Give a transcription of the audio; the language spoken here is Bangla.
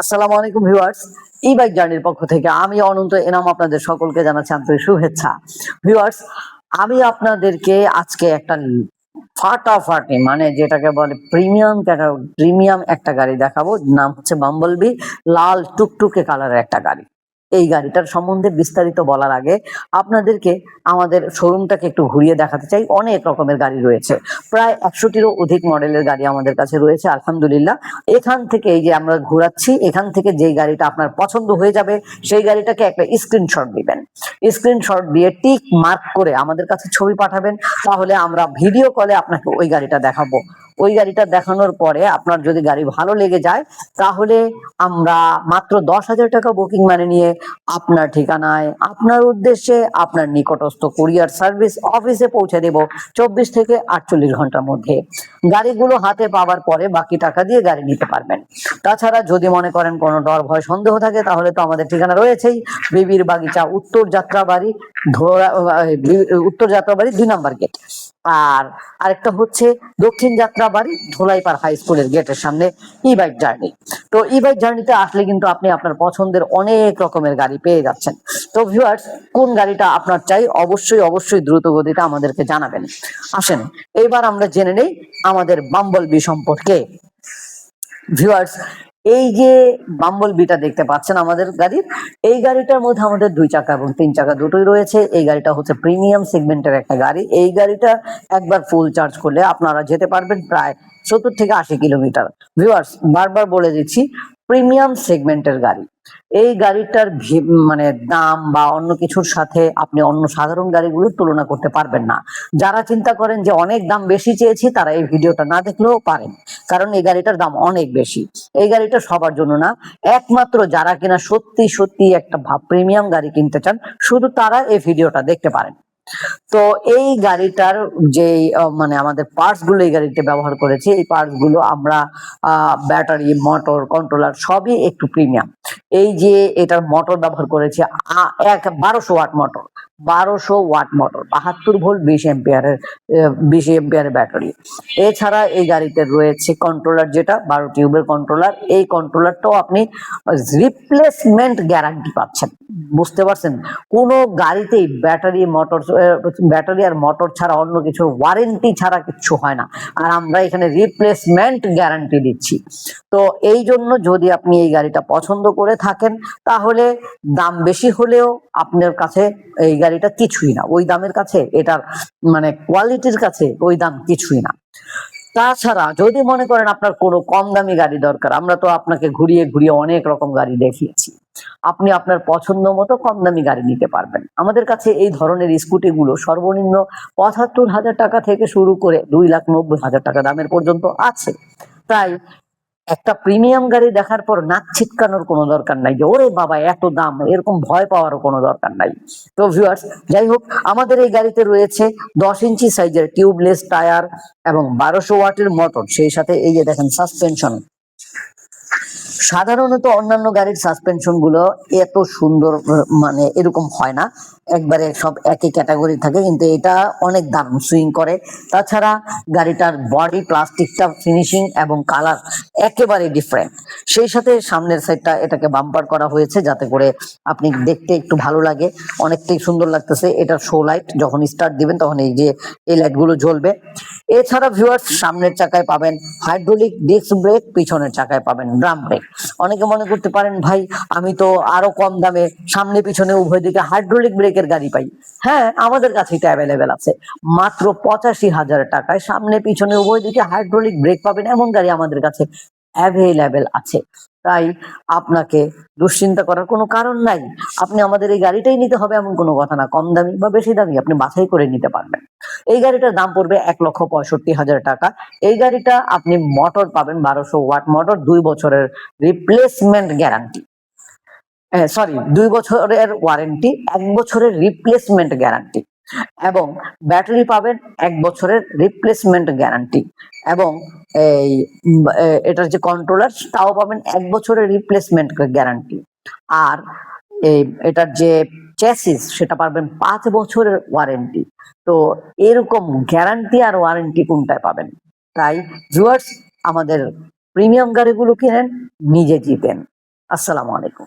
আসসালামু আলাইকুম ভিউয়ার্স। ই বাইক জার্নির পক্ষ থেকে আমি অনন্ত এনাম আপনাদের সকলকে জানাচ্ছি আন্তরিক শুভেচ্ছা। ভিউয়ার্স, আমি আপনাদেরকে আজকে একটা ফাটাফাটি মানে যেটাকে বলে প্রিমিয়াম প্রিমিয়াম একটা গাড়ি দেখাবো। নাম হচ্ছে বাম্বলবি লাল টুকটুকে কালারের একটা গাড়ি। এই গাড়িটার সম্বন্ধে বিস্তারিত বলার আগে আপনাদেরকে আমাদের শোরুমটাকে একটু ঘুরিয়ে দেখাতে চাই। অনেক রকমের গাড়ি রয়েছে। প্রায় একশোটিরও অধিক মডেলের গাড়ি আমাদের কাছে রয়েছে, আলহামদুলিল্লাহ। এখান থেকে এই যে আমরা ঘোরাচ্ছি, এখান থেকে যেই গাড়িটা আপনার পছন্দ হয়ে যাবে, সেই গাড়িটাকে একটা স্ক্রিনশট দিবেন। স্ক্রিনশট দিয়ে টিক মার্ক করে আমাদের কাছে ছবি পাঠাবেন, তাহলে আমরা ভিডিও কলে আপনাকে ওই গাড়িটা দেখাবো। ওই গাড়িটা দেখানোর পরে আপনার যদি গাড়ি ভালো লেগে যায়, তাহলে আমরা মাত্র দশ হাজার টাকা বুকিং মানে নিয়ে আপনার ঠিকানায়, আপনার উদ্দেশ্যে আপনার নিকটস্থ কুরিয়ার সার্ভিস অফিসে পৌঁছে দেব চব্বিশ থেকে আটচল্লিশ ঘণ্টার মধ্যে। গাড়িগুলো হাতে পাওয়ার পরে বাকি টাকা দিয়ে গাড়ি নিতে পারবেন। তাছাড়া যদি মনে করেন কোনো ডর ভয় সন্দেহ থাকে, তাহলে তো আমাদের ঠিকানা রয়েছেই। বিবির বাগিচা উত্তর যাত্রাবাড়ি ধরা উত্তর যাত্রাবাড়ি দুই নাম্বার গেট আর আরেকটা হচ্ছে দক্ষিণ যাত্রাবাড়ি ধোলাইপাড় হাই স্কুলের গেটের সামনে ই বাইক জার্নি তো ই বাইক জার্নিতে আসলে কিন্তু আপনি আপনার পছন্দের অনেক রকমের গাড়ি পেয়ে যাচ্ছেন। তো ভিউয়ার্স কোন গাড়িটা আপনার চাই, অবশ্যই অবশ্যই দ্রুত গতিতে আমাদেরকে জানাবেন। আসেন এইবার আমরা জেনে নেই আমাদের বাম্বল বি সম্পর্কে। ভিউয়ার্স এই যে বাম্বল বিটা দেখতে পাচ্ছেন আমাদের গাড়ির এই গাড়িটার মধ্যে আমাদের দুই চাকা এবং তিন চাকা দুটোই রয়েছে। এই গাড়িটা হচ্ছে প্রিমিয়াম সেগমেন্টের একটা গাড়ি। এই গাড়িটা একবার ফুল চার্জ করলে আপনারা যেতে পারবেন প্রায় সত্তর থেকে আশি কিলোমিটার। ভিউয়ার্স বারবার বলে দিচ্ছি প্রিমিয়াম সেগমেন্টের গাড়ি। এই গাড়িটার মানে দাম বা অন্য কিছুর সাথে আপনি অন্য সাধারণ গাড়িগুলোর তুলনা করতে পারবেন না। যারা চিন্তা করেন যে অনেক দাম বেশি চেয়েছি, তারা এই ভিডিওটা না দেখলেও পারেন। কারণ এই গাড়িটার দাম অনেক বেশি। এই গাড়িটা সবার জন্য না। একমাত্র যারা কিনা সত্যি সত্যি একটা প্রিমিয়াম গাড়ি কিনতে চান, শুধু তারা এই ভিডিওটা দেখতে পারেন। তো এই গাড়িটার যে মানে আমাদের পার্টসগুলো এই গাড়িতে ব্যবহার করেছি, এই পার্টসগুলো আমরা ব্যাটারি, মোটর, কন্ট্রোলার সবই একটু প্রিমিয়াম। এই যে এটার মোটর ব্যবহার করেছে এক, বারোশো ওয়াট মোটর বারোশো ওয়াট মোটর বাহাত্তর ভোল্ট বিশ এম্পিয়ারের বিশ এম্পিয়ারের ব্যাটারি এছাড়া এই গাড়িতে রয়েছে কন্ট্রোলার যেটা, বারো টিউবের কন্ট্রোলার এই কন্ট্রোলারটাও আপনি রিপ্লেসমেন্ট গ্যারান্টি পাচ্ছেন। বুঝতে পারছেন? কোনো গাড়িতেই ব্যাটারি মোটর ব্যাটারি আর মোটর ছাড়া অন্য কিছু ওয়ারেন্টি ছাড়া কিছু হয় না। আর আমরা এখানে রিপ্লেসমেন্ট গ্যারান্টি দিচ্ছি। তো এই জন্য যদি আপনি এই গাড়িটা পছন্দ করে থাকেন, তাহলে দাম বেশি হলেও আপনার কাছে এই গাড়িটা কিছুই না। ওই দামের কাছে এটার মানে কোয়ালিটির কাছে ওই দাম কিছুই না। তাছাড়া যদি মনে করেন আপনার কোনো কম দামি গাড়ি দরকার, আমরা তো আপনাকে ঘুরিয়ে ঘুরিয়ে অনেক রকম গাড়ি দেখিয়েছি। আপনি আপনার পছন্দ মতো কম দামি গাড়ি নিতে পারবেন। আমাদের কাছে এই ধরনের স্কুটি গুলো সর্বনিম্ন পঁচাত্তর হাজার টাকা থেকে শুরু করে দুই লাখ নব্বই হাজার টাকা দামের পর্যন্ত আছে। তাই একটা প্রিমিয়াম গাড়ি দেখার পর নাক ছিটকানোর কোনো দরকার নাই যে, ওরে বাবা, এত দাম, এরকম ভয় পাওয়ারও কোনো দরকার নাই। তো ভিউয়ার্স যাই হোক, আমাদের এই গাড়িতে রয়েছে দশ ইঞ্চি সাইজের টিউবলেস টায়ার এবং বারোশো ওয়াটের মোটর সেই সাথে এই যে দেখেন সাসপেনশন সাধারণত অন্যান্য গাড়ির সাসপেনশনগুলো এত সুন্দর মানে এরকম হয় না। একবারে সব একই ক্যাটাগরি থাকে, কিন্তু এটা অনেক দারুণ সুইং করে। তাছাড়া গাড়িটার বডি, প্লাস্টিকটা, ফিনিশিং এবং কালার একেবারে ডিফারেন্ট। সেই সাথে সামনের সাইডটা এটাকে বাম্পার করা হয়েছে যাতে করে আপনি দেখতে একটু ভালো লাগে। অনেকটাই সুন্দর লাগতেছে এটা শো লাইট, যখন স্টার্ট দিবেন তখন এই যে এই লাইটগুলো জ্বলবে। এছাড়া ভিউয়ার্স, সামনের চাকায় পাবেন হাইড্রোলিক ডিস্ক ব্রেক, পিছনের চাকায় পাবেন ড্রাম ব্রেক। অনেকে মনে করতে পারেন, ভাই, আমি তো আরও কম দামে সামনে পিছনে উভয় দিকে হাইড্রোলিক ব্রেকের গাড়ি পাই। হ্যাঁ আমাদের কাছে এটা অ্যাভেলেবেল আছে। মাত্র পঁচাশি হাজার টাকায় সামনে পিছনে উভয় দিকে হাইড্রোলিক ব্রেক পাবেন, এমন গাড়ি আমাদের কাছে অ্যাভেলেবেল আছে। তাই আপনাকে দুশ্চিন্তা করার কোনো কারণ নাই। আপনি আমাদের এই গাড়িটাই নিতে হবে এমন কোনো কথা না। কম দামি বা বেশি দামি আপনি বাছাই করে নিতে পারবেন। এই গাড়িটার দাম পড়বে এক লক্ষ পঁয়ষট্টি হাজার টাকা। এই গাড়িটা আপনি মোটর পাবেন বারোশো ওয়াট মোটর দুই বছরের রিপ্লেসমেন্ট গ্যারান্টি সরি দুই বছরের ওয়ারেন্টি এক বছরের রিপ্লেসমেন্ট গ্যারান্টি এবং ব্যাটারি পাবেন এক বছরের রিপ্লেসমেন্ট গ্যারান্টি এবং এই এটার যে কন্ট্রোলার তাও পাবেন এক বছরের রিপ্লেসমেন্ট গ্যারান্টি আর এই, এটার যে চ্যাসিস সেটা পাবেন পাঁচ বছরের ওয়ারেন্টি তো এরকম গ্যারান্টি আর ওয়ারেন্টি কোনটায় পাবেন? তাই জুয়ার্স আমাদের প্রিমিয়াম গাড়িগুলো কিনেন, নিজে জিতেন। আসসালামু আলাইকুম।